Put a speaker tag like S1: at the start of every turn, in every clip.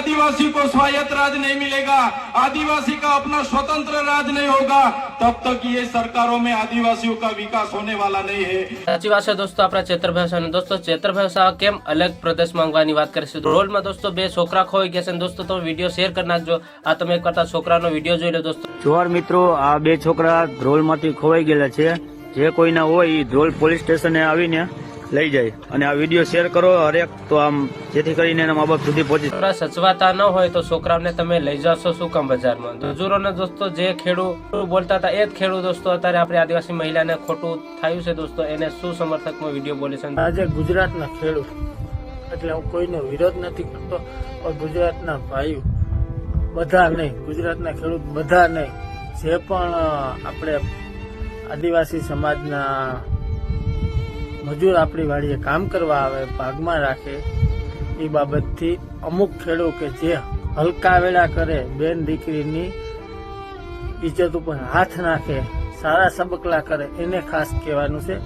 S1: आदिवासी को स्वायत्त राज नहीं मिलेगा आदिवासी का अपना स्वतंत्र राज नहीं होगा तब तक ये सरकारों में आदिवासियों का विकास होने वाला नहीं है
S2: સાચી વાત છે દોસ્તો આપણા ચેતરભાઈ શાહ અને દોસ્તો ચેતરભાઈ શાહ કેમ અલગ પ્રદેશ માંગવાની વાત કરીશું રોલમાં દોસ્તો બે છોકરા ખોઈ ગયા છે અને દોસ્તો તમે વિડીયો શેર કરી નાખજો આ તમે એક કરતા છોકરાનો વિડીયો જોઈ લો દોસ્તો
S3: જોવાર મિત્રો આ બે છોકરા ધ્રોલમાંથી ખોવાઈ ગયેલા છે જે કોઈના હોય એ ધ્રોલ પોલીસ સ્ટેશને આવીને લઈ જાય. અને આ વીડિયો શેર કરો હરેક તો આમ જેથી કરીને એના મા બાપ સુધી પહોંચી.
S2: છોકરા સચવાતા ન હોય તો છોકરાઓને તમે લઈ જશો શું કામ બજારમાં? મજૂરોને દોસ્તો જે ખેડૂત બોલતા હતા એ જ ખેડૂત દોસ્તો અત્યારે આપણી આદિવાસી મહિલાને ખોટું થયું છે દોસ્તો. એને શું સમર્થકમાં વીડિયો બોલે છે?
S4: આજે ગુજરાતના ખેડૂત એટલે હું કોઈનો વિરોધ નથી કરતો પણ ગુજરાતના ભાઈઓ બધા નહીં ગુજરાતના ખેડૂત બધા નહીં. જે પણ આપણે આદિવાસી સમાજના મજૂર આપણી વાડીએ કામ કરવા આવે, ભાગમાં રાખે, એ બાબતથી અમુક ખેડૂત કે જે હલકા વેળા કરે, બેન દીકરીની ઇજ્જત ઉપર હાથ નાખે, સારા સબકલા કરે, એને ખાસ કહેવાનું છે.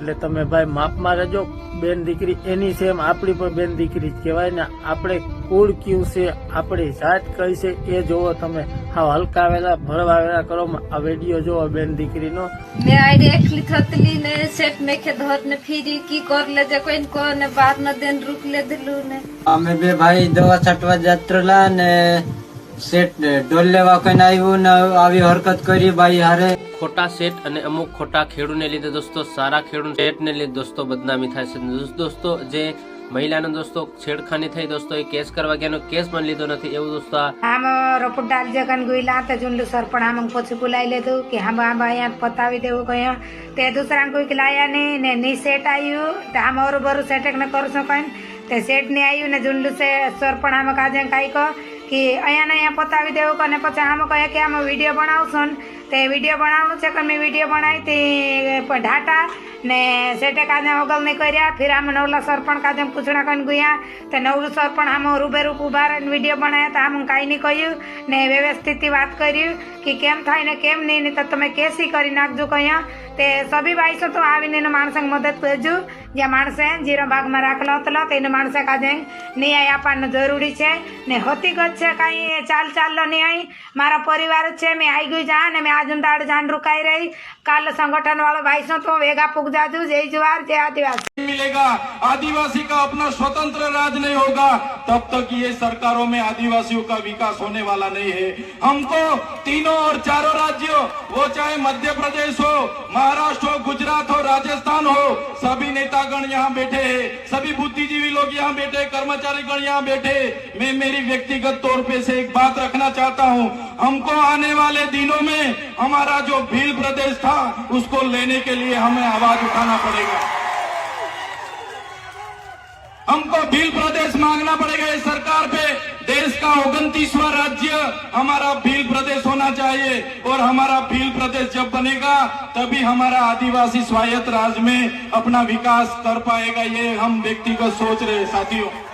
S4: એટલે તમે ભાઈ માપમાં રહેજો. બેન દીકરી એની સેમ આપણી પણ બેન દીકરી જ કહેવાય ને આપણે કુળ કયું છે આપણી જાત કઈ છે એ જોવો તમે. હા હલકાવેલા ભરવાવેલા કરો આ વીડિયો જોવો બેન દીકરીનો.
S5: ને આઈરે એકલી થતલી ને સેટ મેખે ધોત ને ફીરી કી કર લેજે કોઈ કો ને બાર ન દેન રૂક લે દિલું ને.
S6: અમે બે ભાઈ દવા છાંટવા જાત્રલા ને સેટ ઢોલ લેવા કઈ આવ્યું ને આવી હરકત કરી ભાઈ હારે.
S2: ખોટા સેટ અને અમુક ખોટા ખેડૂને લીધે દોસ્તો સારા ખેડૂત સેટને લીધે દોસ્તો બદનામી થાય છે. દોસ્તો જે મહિલાનો દોસ્તો છેડખાની થઈ દોસ્તો એ કેસ કરવા ગયાનો કેસ પણ લીધો નથી. એવું દોસ્તો
S7: આમ રપુડાલ કન ગુઈલા તે જુંડુ સરપણ આમ પછી બોલાવી લીધું કે હા આમ અહીંયા પતાવી દેવું કયા તે દુસરા કોઈ લાયા નહીં ને ની સેટ આવ્યું તે આમ ઓરું બરું સેટેક ને કરશું કઈ. તે સેટ ને આવ્યું ને જુંડુ સે સરપણ આમ કાજે કાંઈ કે અહીંયા અહીંયા પતાવી દેવું કે અને પછી આમ કહે કે આમાં વીડિયો બનાવશો ને, તે વીડિયો બનાવવાનું છે કે મેં વીડિયો બનાવી તે ઢાટા ને સેટે કાજે અગલ નહીં કર્યા, ફિર આમ નવલા સરપણ કાજે પૂછણા કરીને ગયા, તે નવલું સરપણ આમ રૂબેરૂપ ઊભા રહીને વીડિયો બનાવ્યા તો આમ કાંઈ નહીં કહ્યું ને વ્યવસ્થિતથી વાત કર્યું કે કેમ થાય ને કેમ નહીં ને તો તમે કેસી કરી નાખજો કહ્યા તે સભી બાઈસો તો આવીને એનો માણસે મદદ કરજો. જ્યાં માણસે જીરો ભાગમાં રાખેલો હતો તેને માણસે કાજે ન્યાય આપવાનો જરૂરી છે ને હોતી ગત છે કાંઈ ચાલ ચાલલો ન્યાય મારા પરિવાર જ છે મેં આવી ગઈ જા ને મેં આજુ દાડ જાન રૂકાઈ રહી કાલ સંગઠન વાળો ભાઈસો તો વેગા પૂગ જાજુ જય જુવાર જય આદિવાસી
S1: मिलेगा आदिवासी का अपना स्वतंत्र राज नहीं होगा तब तक ये सरकारों में आदिवासियों का विकास होने वाला नहीं है हमको तीनों और चारों राज्यों वो चाहे मध्य प्रदेश हो महाराष्ट्र हो गुजरात हो राजस्थान हो सभी नेतागण यहाँ बैठे हैं सभी बुद्धिजीवी लोग यहाँ बैठे, कर्मचारी गण यहाँ बैठे। मैं मेरी व्यक्तिगत तौर पे से एक बात रखना चाहता हूँ। हमको आने वाले दिनों में हमारा जो भील प्रदेश था, उसको लेने के लिए हमें आवाज़ उठाना पड़ेगा। हमको भील प्रदेश मांगना पड़ेगा इस देश का उनतीसवा राज्य हमारा भील प्रदेश होना चाहिए और हमारा भील प्रदेश जब बनेगा तभी हमारा आदिवासी स्वायत्त राज में अपना विकास कर पाएगा ये हम व्यक्तिगत सोच रहे हैं साथियों